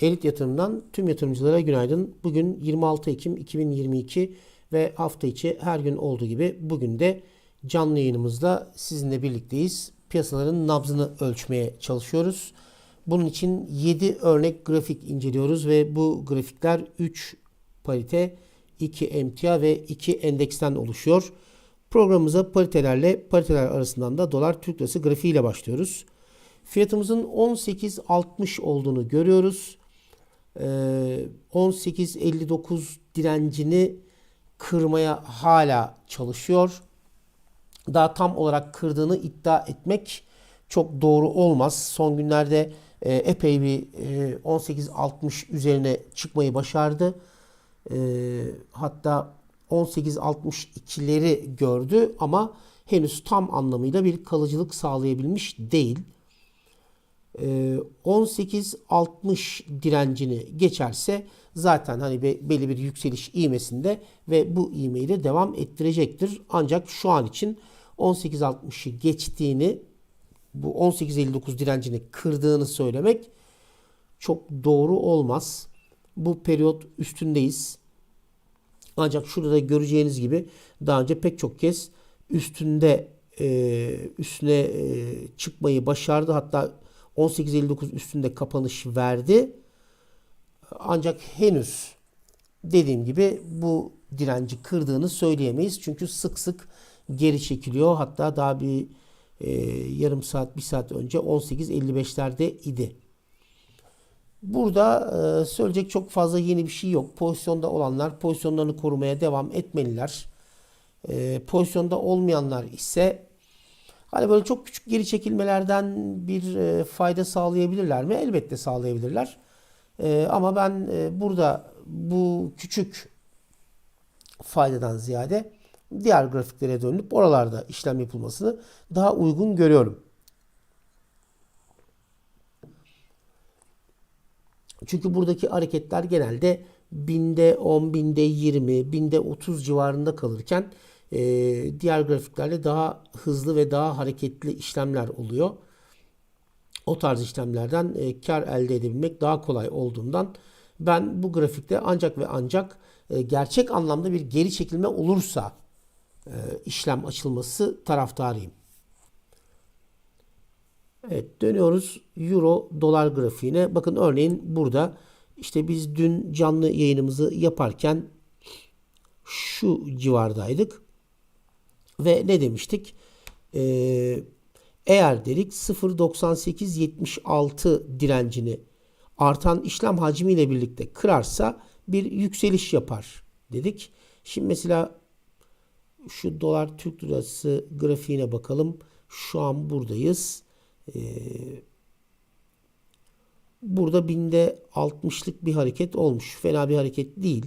Elit Yatırım'dan tüm yatırımcılara günaydın. Bugün 26 Ekim 2022 ve hafta içi her gün olduğu gibi bugün de canlı yayınımızda sizinle birlikteyiz. Piyasaların nabzını ölçmeye çalışıyoruz. Bunun için 7 örnek grafik inceliyoruz ve bu grafikler 3 parite, 2 emtia ve 2 endeksten oluşuyor. Programımıza paritelerle pariteler arasından da dolar Türk lirası grafiğiyle başlıyoruz. Fiyatımızın 18.60 olduğunu görüyoruz. Ee, 18.59 direncini kırmaya hala çalışıyor. Daha tam olarak kırdığını iddia etmek çok doğru olmaz. Son günlerde e, epey bir e, 18.60 üzerine çıkmayı başardı. E, hatta 18.62'leri gördü ama henüz tam anlamıyla bir kalıcılık sağlayabilmiş değil. 18.60 direncini geçerse zaten hani belli bir yükseliş ivmesinde ve bu ivmeyi de devam ettirecektir. Ancak şu an için 18.60'ı geçtiğini bu 18.59 direncini kırdığını söylemek çok doğru olmaz. Bu periyot üstündeyiz. Ancak şurada da göreceğiniz gibi daha önce pek çok kez üstünde e, üstüne e, çıkmayı başardı. Hatta 18.59 üstünde kapanış verdi. Ancak henüz dediğim gibi bu direnci kırdığını söyleyemeyiz. Çünkü sık sık geri çekiliyor. Hatta daha bir e, yarım saat, bir saat önce 18.55'lerde idi. Burada e, söyleyecek çok fazla yeni bir şey yok. Pozisyonda olanlar pozisyonlarını korumaya devam etmeliler. E, pozisyonda olmayanlar ise hani böyle çok küçük geri çekilmelerden bir e, fayda sağlayabilirler mi? Elbette sağlayabilirler. E, ama ben e, burada bu küçük faydadan ziyade diğer grafiklere dönüp oralarda işlem yapılmasını daha uygun görüyorum. Çünkü buradaki hareketler genelde binde 10, binde 20, binde 30 civarında kalırken e, diğer grafiklerde daha hızlı ve daha hareketli işlemler oluyor. O tarz işlemlerden e, kar elde edebilmek daha kolay olduğundan ben bu grafikte ancak ve ancak e, gerçek anlamda bir geri çekilme olursa e, işlem açılması taraftarıyım. Evet dönüyoruz Euro dolar grafiğine. Bakın örneğin burada işte biz dün canlı yayınımızı yaparken şu civardaydık. Ve ne demiştik? Ee, eğer dedik 0.9876 direncini artan işlem hacmiyle birlikte kırarsa bir yükseliş yapar dedik. Şimdi mesela şu dolar Türk lirası grafiğine bakalım. Şu an buradayız. Ee, burada binde 60'lık bir hareket olmuş. Fena bir hareket değil.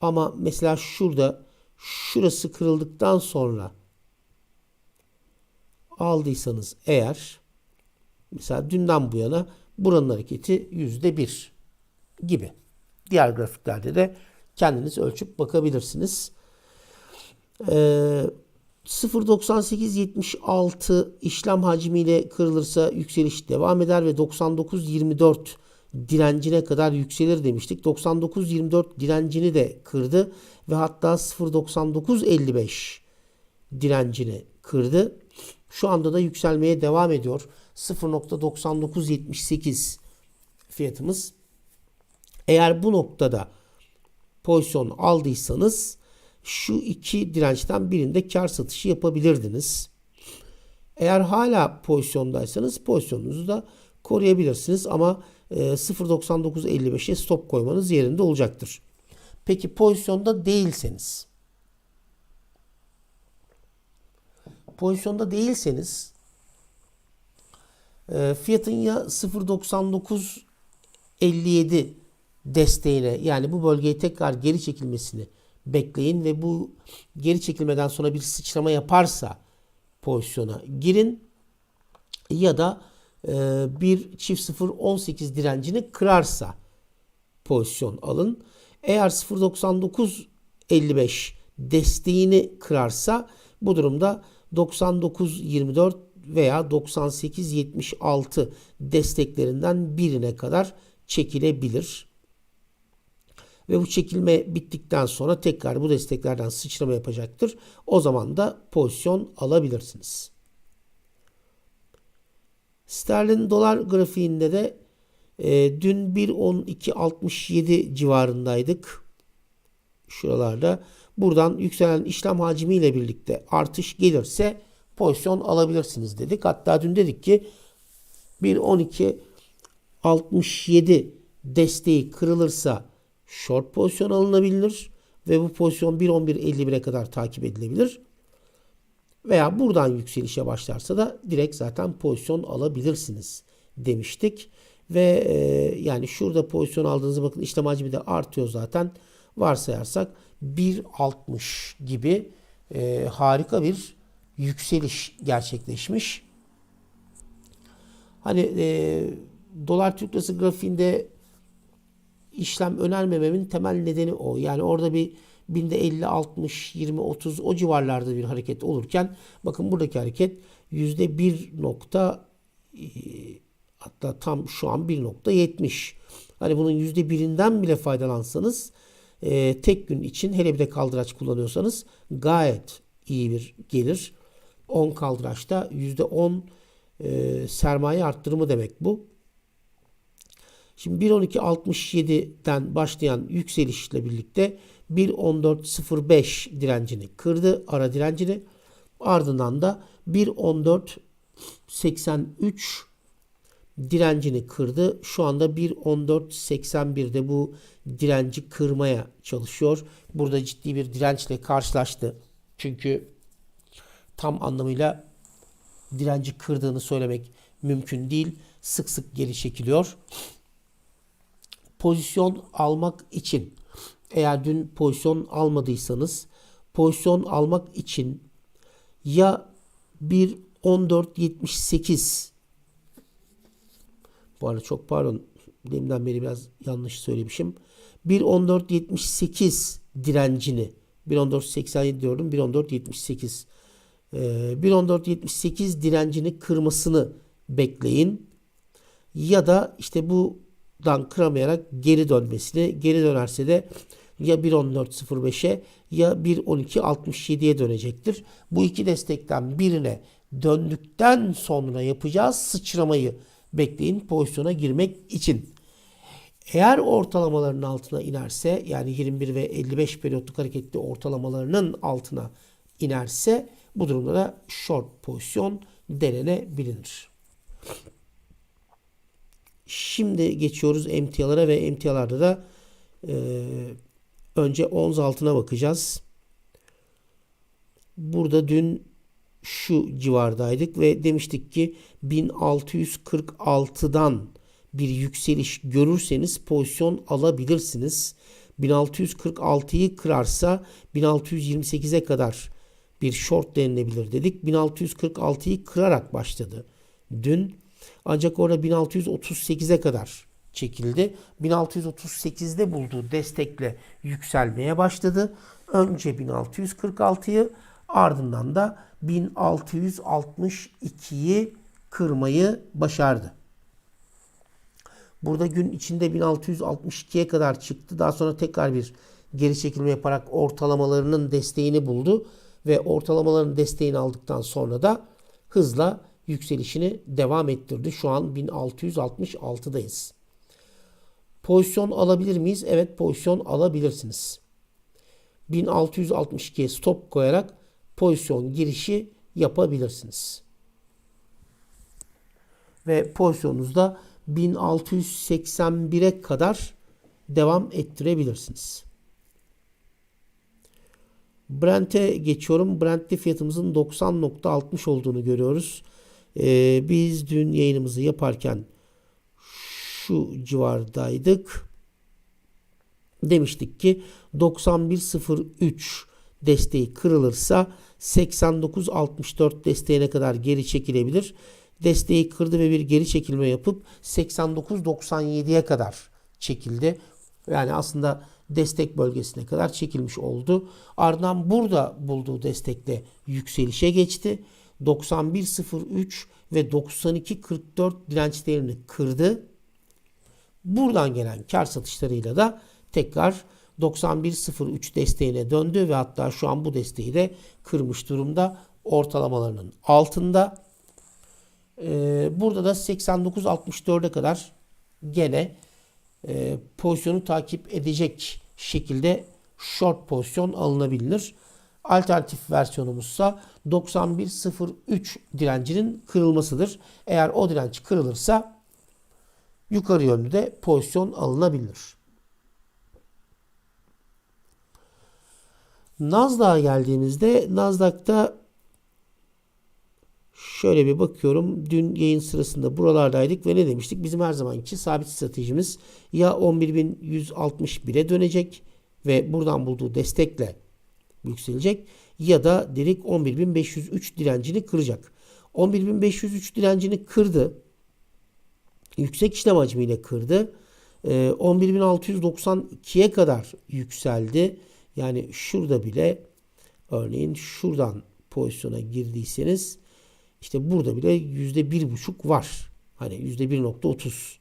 Ama mesela şurada şurası kırıldıktan sonra aldıysanız eğer mesela dünden bu yana buranın hareketi yüzde bir gibi. Diğer grafiklerde de kendiniz ölçüp bakabilirsiniz. Ee, 0.9876 işlem hacmiyle kırılırsa yükseliş devam eder ve 99.24 direncine kadar yükselir demiştik. 99.24 direncini de kırdı ve hatta 0.9955 direncini kırdı. Şu anda da yükselmeye devam ediyor. 0.9978 fiyatımız. Eğer bu noktada pozisyon aldıysanız şu iki dirençten birinde kar satışı yapabilirdiniz. Eğer hala pozisyondaysanız pozisyonunuzu da koruyabilirsiniz ama 0.9955'e stop koymanız yerinde olacaktır. Peki pozisyonda değilseniz pozisyonda değilseniz e, fiyatın ya 0.9957 desteğine yani bu bölgeye tekrar geri çekilmesini bekleyin ve bu geri çekilmeden sonra bir sıçrama yaparsa pozisyona girin ya da bir çift 0 18 direncini kırarsa pozisyon alın. Eğer 0.99 55 desteğini kırarsa bu durumda 99 24 veya 98-76 desteklerinden birine kadar çekilebilir. Ve bu çekilme bittikten sonra tekrar bu desteklerden sıçrama yapacaktır. O zaman da pozisyon alabilirsiniz. Sterlin dolar grafiğinde de e, dün 1.12.67 civarındaydık. Şuralarda. Buradan yükselen işlem hacmiyle birlikte artış gelirse pozisyon alabilirsiniz dedik. Hatta dün dedik ki 1.12.67 desteği kırılırsa short pozisyon alınabilir ve bu pozisyon 1.11.51'e kadar takip edilebilir. Veya buradan yükselişe başlarsa da direkt zaten pozisyon alabilirsiniz demiştik. Ve e, yani şurada pozisyon aldığınızda bakın işlem hacmi de artıyor zaten. Varsayarsak 1.60 gibi e, harika bir yükseliş gerçekleşmiş. Hani e, dolar Türk lirası grafiğinde işlem önermememin temel nedeni o. Yani orada bir binde 50, 60, 20, 30 o civarlarda bir hareket olurken bakın buradaki hareket yüzde 1 nokta e, hatta tam şu an 1.70. Hani bunun yüzde birinden bile faydalansanız e, tek gün için hele bir de kaldıraç kullanıyorsanız gayet iyi bir gelir. 10 kaldıraçta %10 e, sermaye arttırımı demek bu. Şimdi 1.12.67'den başlayan yükselişle birlikte 1.14.05 direncini kırdı. Ara direncini. Ardından da 1.14.83 direncini kırdı. Şu anda 1.14.81'de bu direnci kırmaya çalışıyor. Burada ciddi bir dirençle karşılaştı. Çünkü tam anlamıyla direnci kırdığını söylemek mümkün değil. Sık sık geri çekiliyor. Pozisyon almak için eğer dün pozisyon almadıysanız pozisyon almak için ya 1.14.78 bu arada çok pardon deminden beri biraz yanlış söylemişim. 1.14.78 direncini 1.14.87 diyordum 1.14.78 ee, 1.14.78 direncini kırmasını bekleyin. Ya da işte buradan kıramayarak geri dönmesini geri dönerse de ya 1.14.05'e ya 1.12.67'ye dönecektir. Bu iki destekten birine döndükten sonra yapacağız sıçramayı bekleyin pozisyona girmek için. Eğer ortalamaların altına inerse yani 21 ve 55 periyotluk hareketli ortalamalarının altına inerse bu durumda da short pozisyon denenebilir. Şimdi geçiyoruz emtialara ve emtialarda da e, önce ons altına bakacağız. Burada dün şu civardaydık ve demiştik ki 1646'dan bir yükseliş görürseniz pozisyon alabilirsiniz. 1646'yı kırarsa 1628'e kadar bir short denilebilir dedik. 1646'yı kırarak başladı dün. Ancak orada 1638'e kadar çekildi. 1638'de bulduğu destekle yükselmeye başladı. Önce 1646'yı ardından da 1662'yi kırmayı başardı. Burada gün içinde 1662'ye kadar çıktı. Daha sonra tekrar bir geri çekilme yaparak ortalamalarının desteğini buldu ve ortalamaların desteğini aldıktan sonra da hızla yükselişini devam ettirdi. Şu an 1666'dayız. Pozisyon alabilir miyiz? Evet pozisyon alabilirsiniz. 1662'ye stop koyarak pozisyon girişi yapabilirsiniz. Ve pozisyonunuzda 1681'e kadar devam ettirebilirsiniz. Brent'e geçiyorum. Brent'te fiyatımızın 90.60 olduğunu görüyoruz. Ee, biz dün yayınımızı yaparken şu civardaydık. Demiştik ki 91.03 desteği kırılırsa 89.64 desteğine kadar geri çekilebilir. Desteği kırdı ve bir geri çekilme yapıp 89.97'ye kadar çekildi. Yani aslında destek bölgesine kadar çekilmiş oldu. Ardından burada bulduğu destekle yükselişe geçti. 91.03 ve 92.44 dirençlerini kırdı. Buradan gelen kar satışlarıyla da tekrar 91.03 desteğine döndü ve hatta şu an bu desteği de kırmış durumda. Ortalamalarının altında. Ee, burada da 89.64'e kadar gene e, pozisyonu takip edecek şekilde short pozisyon alınabilir. Alternatif versiyonumuzsa 91.03 direncinin kırılmasıdır. Eğer o direnç kırılırsa yukarı yönlü de pozisyon alınabilir. Nasdaq'a geldiğimizde Nasdaq'ta şöyle bir bakıyorum. Dün yayın sırasında buralardaydık ve ne demiştik? Bizim her zamanki sabit stratejimiz ya 11.161'e dönecek ve buradan bulduğu destekle yükselecek ya da direkt 11.503 direncini kıracak. 11.503 direncini kırdı. Yüksek işlem hacmiyle kırdı. 11.692'ye kadar yükseldi. Yani şurada bile örneğin şuradan pozisyona girdiyseniz işte burada bile yüzde bir buçuk var. Hani yüzde bir nokta otuz.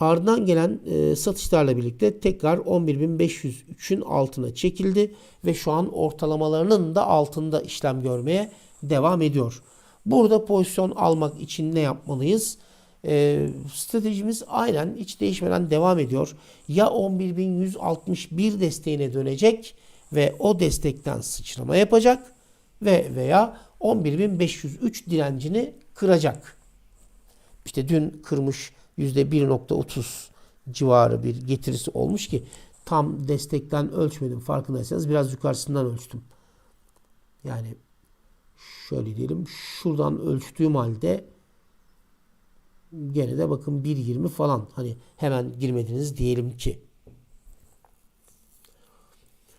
Ardından gelen e, satışlarla birlikte tekrar 11.503'ün altına çekildi ve şu an ortalamalarının da altında işlem görmeye devam ediyor. Burada pozisyon almak için ne yapmalıyız? E, stratejimiz aynen hiç değişmeden devam ediyor. Ya 11.161 desteğine dönecek ve o destekten sıçrama yapacak ve veya 11.503 direncini kıracak. İşte dün kırmış %1.30 civarı bir getirisi olmuş ki tam destekten ölçmedim farkındaysanız biraz yukarısından ölçtüm. Yani şöyle diyelim şuradan ölçtüğüm halde gene de bakın 1.20 falan hani hemen girmediniz diyelim ki.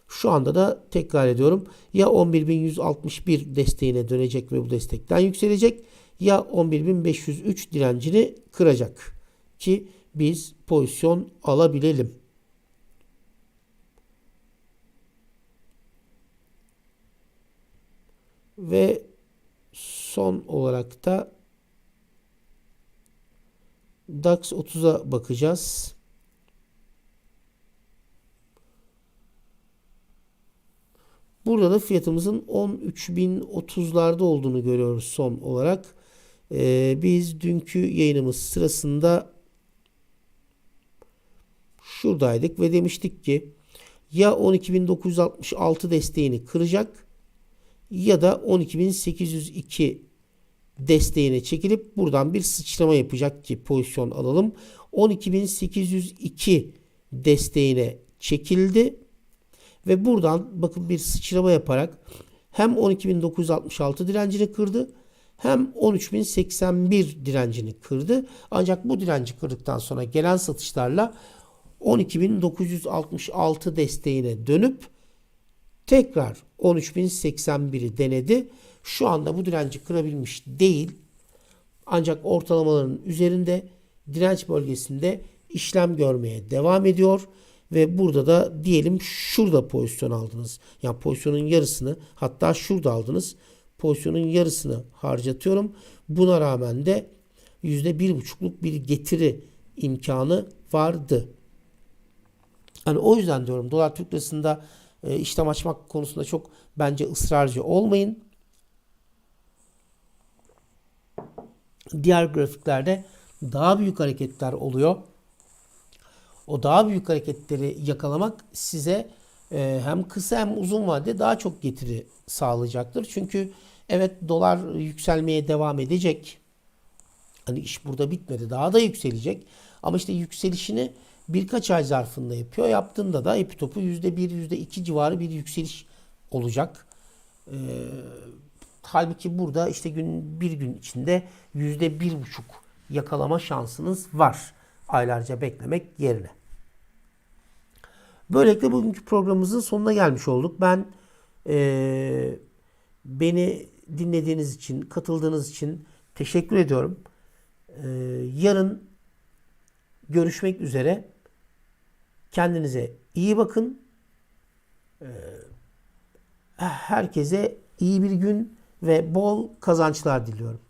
Şu anda da tekrar ediyorum ya 11.161 desteğine dönecek ve bu destekten yükselecek ya 11.503 direncini kıracak ki biz pozisyon alabilelim. Ve son olarak da DAX 30'a bakacağız. Burada da fiyatımızın 13.030'larda olduğunu görüyoruz son olarak. Ee, biz dünkü yayınımız sırasında şuradaydık ve demiştik ki ya 12.966 desteğini kıracak ya da 12.802 desteğine çekilip buradan bir sıçrama yapacak ki pozisyon alalım. 12.802 desteğine çekildi ve buradan bakın bir sıçrama yaparak hem 12.966 direncini kırdı hem 13.081 direncini kırdı. Ancak bu direnci kırdıktan sonra gelen satışlarla 12.966 desteğine dönüp tekrar 13.081'i denedi. Şu anda bu direnci kırabilmiş değil. Ancak ortalamaların üzerinde direnç bölgesinde işlem görmeye devam ediyor. Ve burada da diyelim şurada pozisyon aldınız. Yani pozisyonun yarısını hatta şurada aldınız. Pozisyonun yarısını harcatıyorum. Buna rağmen de %1,5'luk bir getiri imkanı vardı. Hani o yüzden diyorum dolar Türk lirasında e, işlem açmak konusunda çok bence ısrarcı olmayın. Diğer grafiklerde daha büyük hareketler oluyor. O daha büyük hareketleri yakalamak size e, hem kısa hem uzun vadede daha çok getiri sağlayacaktır. Çünkü evet dolar yükselmeye devam edecek. Hani iş burada bitmedi. Daha da yükselecek. Ama işte yükselişini birkaç ay zarfında yapıyor. Yaptığında da epitopu %1, %2 civarı bir yükseliş olacak. Ee, halbuki burada işte gün bir gün içinde %1,5 yakalama şansınız var. Aylarca beklemek yerine. Böylelikle bugünkü programımızın sonuna gelmiş olduk. Ben e, beni dinlediğiniz için, katıldığınız için teşekkür ediyorum. E, yarın görüşmek üzere. Kendinize iyi bakın. Ee, herkese iyi bir gün ve bol kazançlar diliyorum.